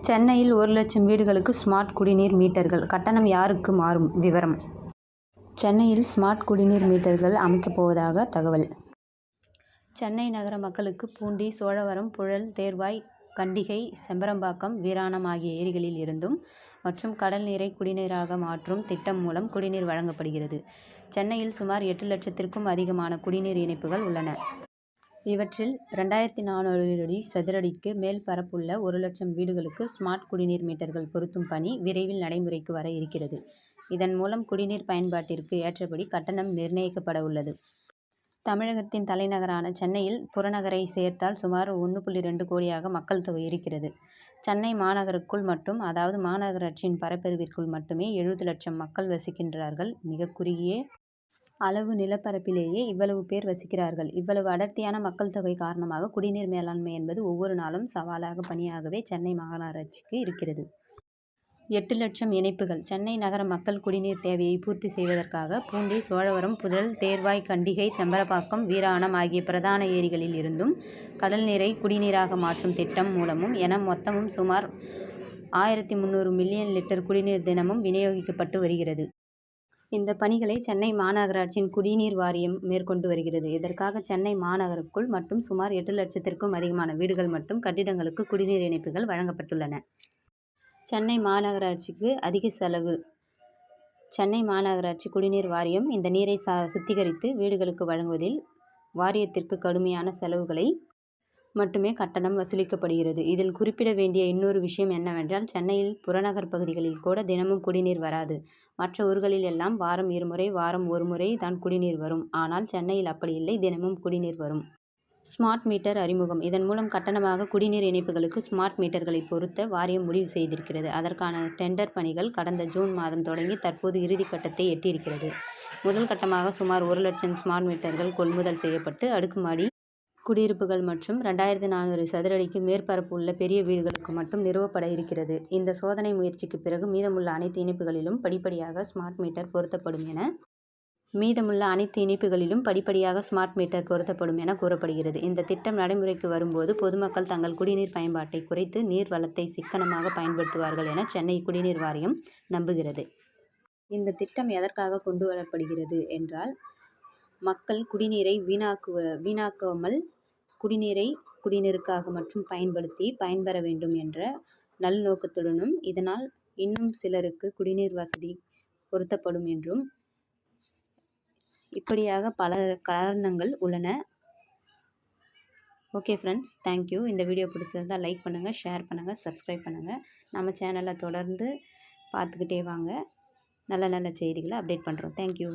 சென்னையில் ஒரு லட்சம் வீடுகளுக்கு ஸ்மார்ட் குடிநீர் மீட்டர்கள். கட்டணம் யாருக்கு மாறும்? விவரம். சென்னையில் ஸ்மார்ட் குடிநீர் மீட்டர்கள் அமைக்கப் போவதாக தகவல். சென்னை நகர மக்களுக்கு பூண்டி சோழவரம் புழல் தேர்வாய் கண்டிகை செம்பரம்பாக்கம் வீராணம் ஆகிய ஏரிகளில் இருந்தும் மற்றும் கடல் நீரை குடிநீராக மாற்றும் திட்டம் மூலம் குடிநீர் வழங்கப்படுகிறது. சென்னையில் சுமார் எட்டு லட்சத்திற்கும் அதிகமான குடிநீர் இணைப்புகள் உள்ளன. இவற்றில் ரெண்டாயிரத்தி நானூறு அடி சதுரடிக்கு மேல் பரப்புள்ள ஒரு லட்சம் வீடுகளுக்கு ஸ்மார்ட் குடிநீர் மீட்டர்கள் பொருத்தும் பணி விரைவில் நடைமுறைக்கு வர இருக்கிறது. இதன் மூலம் குடிநீர் பயன்பாட்டிற்கு ஏற்றபடி கட்டணம் நிர்ணயிக்கப்பட உள்ளது. தமிழகத்தின் தலைநகரான சென்னையில் புறநகரை சேர்த்தால் சுமார் ஒன்று புள்ளி ரெண்டு கோடியாக மக்கள் தொகை இருக்கிறது. சென்னை மாநகருக்குள் மட்டும் அதாவது மாநகராட்சியின் பரப்பெருவிற்குள் மட்டுமே எழுபது லட்சம் மக்கள் வசிக்கின்றார்கள். மிக குறுகிய அளவு நிலப்பரப்பிலேயே இவ்வளவு பேர் வசிக்கிறார்கள். இவ்வளவு அடர்த்தியான மக்கள் தொகை காரணமாக குடிநீர் மேலாண்மை என்பது ஒவ்வொரு நாளும் சவாலாக பணியாகவே சென்னை மாநகராட்சிக்கு இருக்கிறது. எட்டு லட்சம் இணைப்புகள். சென்னை நகர மக்கள் குடிநீர் தேவையை பூர்த்தி செய்வதற்காக பூண்டி சோழவரம் புதல் தேர்வாய் கண்டிகை செம்பரப்பாக்கம் வீராணம் ஆகிய பிரதான ஏரிகளில் இருந்தும் கடல் நீரை குடிநீராக மாற்றும் திட்டம் மூலமும் என மொத்தமும் சுமார் ஆயிரத்தி முந்நூறு மில்லியன் லிட்டர் குடிநீர் தினமும் விநியோகிக்கப்பட்டு வருகிறது. இந்த பணிகளை சென்னை மாநகராட்சியின் குடிநீர் வாரியம் மேற்கொண்டு வருகிறது. இதற்காக சென்னை மாநகருக்குள் மட்டும் சுமார் எட்டு லட்சத்திற்கும் அதிகமான வீடுகள் மற்றும் கட்டிடங்களுக்கு குடிநீர் இணைப்புகள் வழங்கப்பட்டுள்ளன. சென்னை மாநகராட்சிக்கு அதிக செலவு. சென்னை மாநகராட்சி குடிநீர் வாரியம் இந்த நீரை சா சுத்திகரித்து வீடுகளுக்கு வழங்குவதில் வாரியத்திற்கு கடுமையான செலவுகளை மட்டுமே கட்டணம் வசூலிக்கப்படுகிறது. இதில் குறிப்பிட வேண்டிய இன்னொரு விஷயம் என்னவென்றால் சென்னையில் புறநகர் பகுதிகளில் கூட தினமும் குடிநீர் வராது. மற்ற ஊர்களில் எல்லாம் வாரம் இருமுறை வாரம் ஒரு முறை தான் குடிநீர் வரும். ஆனால் சென்னையில் அப்படி இல்லை. தினமும் குடிநீர் வரும். ஸ்மார்ட் மீட்டர் அறிமுகம். இதன் மூலம் கட்டணமாக குடிநீர் இணைப்புகளுக்கு ஸ்மார்ட் மீட்டர்களை பொருத்த வாரியம் முடிவு செய்திருக்கிறது. அதற்கான டெண்டர் பணிகள் கடந்த ஜூன் மாதம் தொடங்கி தற்போது இறுதிக்கட்டத்தை எட்டியிருக்கிறது. முதல் கட்டமாக சுமார் ஒரு லட்சம் ஸ்மார்ட் மீட்டர்கள் கொள்முதல் செய்யப்பட்டு அடுக்குமாடி குடியிருப்புகள் மற்றும் ரெண்டாயிரத்தி நானூறு சதுரடிக்கு மேற்பரப்பு உள்ள பெரிய வீடுகளுக்கு மட்டும் நிறுவப்பட இருக்கிறது. இந்த சோதனை முயற்சிக்கு பிறகு மீதமுள்ள அனைத்து இணைப்புகளிலும் படிப்படியாக ஸ்மார்ட் மீட்டர் பொருத்தப்படும் என மீதமுள்ள அனைத்து இணைப்புகளிலும் படிப்படியாக ஸ்மார்ட் மீட்டர் பொருத்தப்படும் என கூறப்படுகிறது. இந்த திட்டம் நடைமுறைக்கு வரும்போது பொதுமக்கள் தங்கள் குடிநீர் பயன்பாட்டை குறைத்து நீர் வளத்தை சிக்கனமாக பயன்படுத்துவார்கள் என சென்னை குடிநீர் வாரியம் நம்புகிறது. இந்த திட்டம் எதற்காக கொண்டு வரப்படுகிறது என்றால் மக்கள் குடிநீரை வீணாக்குவ வீணாக்காமல் குடிநீரை குடிநீருக்காக மட்டும் பயன்படுத்தி பயன்பெற வேண்டும் என்ற நல்நோக்கத்துடனும் இதனால் இன்னும் சிலருக்கு குடிநீர் வசதி பொருத்தப்படும் என்றும் இப்படியாக பல காரணங்கள் உள்ளன. ஓகே ஃப்ரெண்ட்ஸ் தேங்க்யூ இந்த வீடியோ பிடிச்சிருந்தால் லைக் பண்ணுங்கள் ஷேர் பண்ணுங்கள் சப்ஸ்கிரைப் பண்ணுங்கள் நம்ம சேனலை தொடர்ந்து பார்த்துக்கிட்டே வாங்க. நல்ல நல்ல செய்திகளை அப்டேட் பண்ணுறோம் தேங்க்யூ